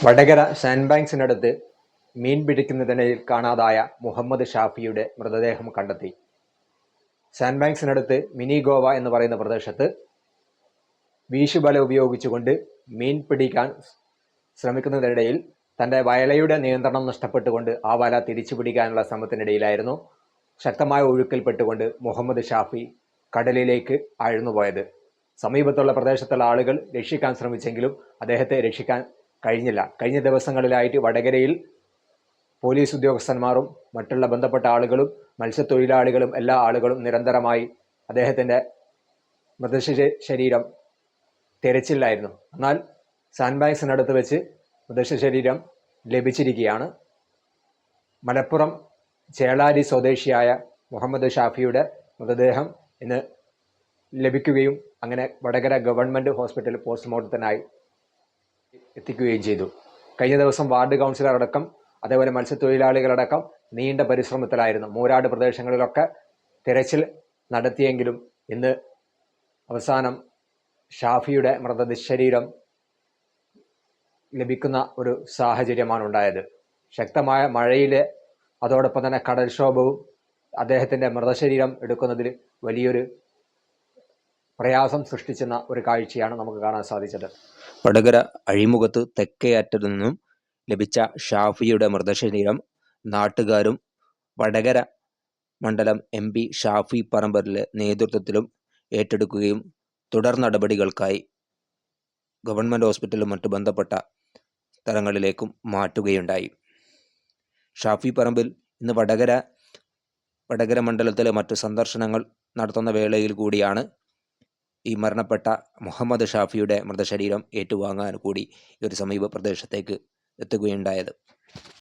Vadakara sand ബാങ്ക്സിനടുത്ത് മീൻ പിടിക്കുന്നതിനിടയിൽ കാണാതായ മുഹമ്മദ് ഷാഫിയുടെ മൃതദേഹം കണ്ടെത്തി. സാൻഡ് ബാങ്ക്സിനടുത്ത് മിനി ഗോവ എന്ന് പറയുന്ന പ്രദേശത്ത് വീശുബല ഉപയോഗിച്ചുകൊണ്ട് മീൻ പിടിക്കാൻ ശ്രമിക്കുന്നതിനിടയിൽ തന്റെ വയലയുടെ നിയന്ത്രണം നഷ്ടപ്പെട്ടുകൊണ്ട് ആ വല തിരിച്ചു പിടിക്കാനുള്ള ശ്രമത്തിനിടയിലായിരുന്നു ശക്തമായ ഒഴുക്കിൽപ്പെട്ടുകൊണ്ട് മുഹമ്മദ് ഷാഫി കടലിലേക്ക് ആഴ്ന്നുപോയത് സമീപത്തുള്ള പ്രദേശത്തുള്ള ആളുകൾ രക്ഷിക്കാൻ ശ്രമിച്ചെങ്കിലും അദ്ദേഹത്തെ രക്ഷിക്കാൻ കഴിഞ്ഞില്ല. കഴിഞ്ഞ ദിവസങ്ങളിലായിട്ട് വടകരയിൽ പോലീസ് ഉദ്യോഗസ്ഥന്മാരും മറ്റുള്ള ബന്ധപ്പെട്ട ആളുകളും മത്സ്യത്തൊഴിലാളികളും എല്ലാ ആളുകളും നിരന്തരമായി അദ്ദേഹത്തിന്റെ മൃതശരീ ശരീരം തിരച്ചിലായിരുന്നു എന്നാൽ സാൻഡ് ബാങ്ക്സിനടുത്ത് വെച്ച് മൃതശരീരം ലഭിച്ചിരിക്കുകയാണ്. മലപ്പുറം ചേളാരി സ്വദേശിയായ മുഹമ്മദ് ഷാഫിയുടെ മൃതദേഹം ഇന്ന് ലഭിക്കുകയും അങ്ങനെ വടകര ഗവൺമെന്റ് ഹോസ്പിറ്റലിൽ പോസ്റ്റ്മോർട്ടത്തിനായി എത്തിക്കുകയും ചെയ്തു. കഴിഞ്ഞ ദിവസം വാർഡ് കൗൺസിലർ അടക്കം അതേപോലെ മത്സ്യത്തൊഴിലാളികളടക്കം നീണ്ട പരിശ്രമത്തിലായിരുന്നു. മൂരാട് പ്രദേശങ്ങളിലൊക്കെ തിരച്ചിൽ നടത്തിയെങ്കിലും ഇന്ന് അവസാനം ഷാഫിയുടെ മൃതശരീരം ലഭിക്കുന്ന ഒരു സാഹചര്യമാണ് ഉണ്ടായത് ശക്തമായ മഴയിലെ അതോടൊപ്പം തന്നെ കടൽക്ഷോഭവും അദ്ദേഹത്തിന്റെ മൃതശരീരം എടുക്കുന്നതിൽ വലിയൊരു പ്രയാസം സൃഷ്ടിച്ചെന്ന ഒരു കാഴ്ചയാണ് നമുക്ക് കാണാൻ സാധിച്ചത്. വടകര അഴിമുഖത്ത് തെക്കേ അറ്റത്തു നിന്നും ലഭിച്ച ഷാഫിയുടെ മൃതശരീരം നാട്ടുകാരും വടകര മണ്ഡലം എം പി ഷാഫി പറമ്പറിലെ നേതൃത്വത്തിലും ഏറ്റെടുക്കുകയും തുടർ നടപടികൾക്കായി ഗവൺമെന്റ് ഹോസ്പിറ്റലും മറ്റു ബന്ധപ്പെട്ട സ്ഥലങ്ങളിലേക്കും മാറ്റുകയുണ്ടായി. ഷാഫി പറമ്പിൽ ഇന്ന് വടകര വടകര മണ്ഡലത്തിലെ മറ്റു സന്ദർശനങ്ങൾ നടത്തുന്ന വേളയിൽ കൂടിയാണ് ഈ മരണപ്പെട്ട മുഹമ്മദ് ഷാഫിയുടെ മൃതശരീരം ഏറ്റുവാങ്ങാൻ കൂടി ഈ ഒരു സമീപ പ്രദേശത്തേക്ക് എത്തുകയുണ്ടായത്.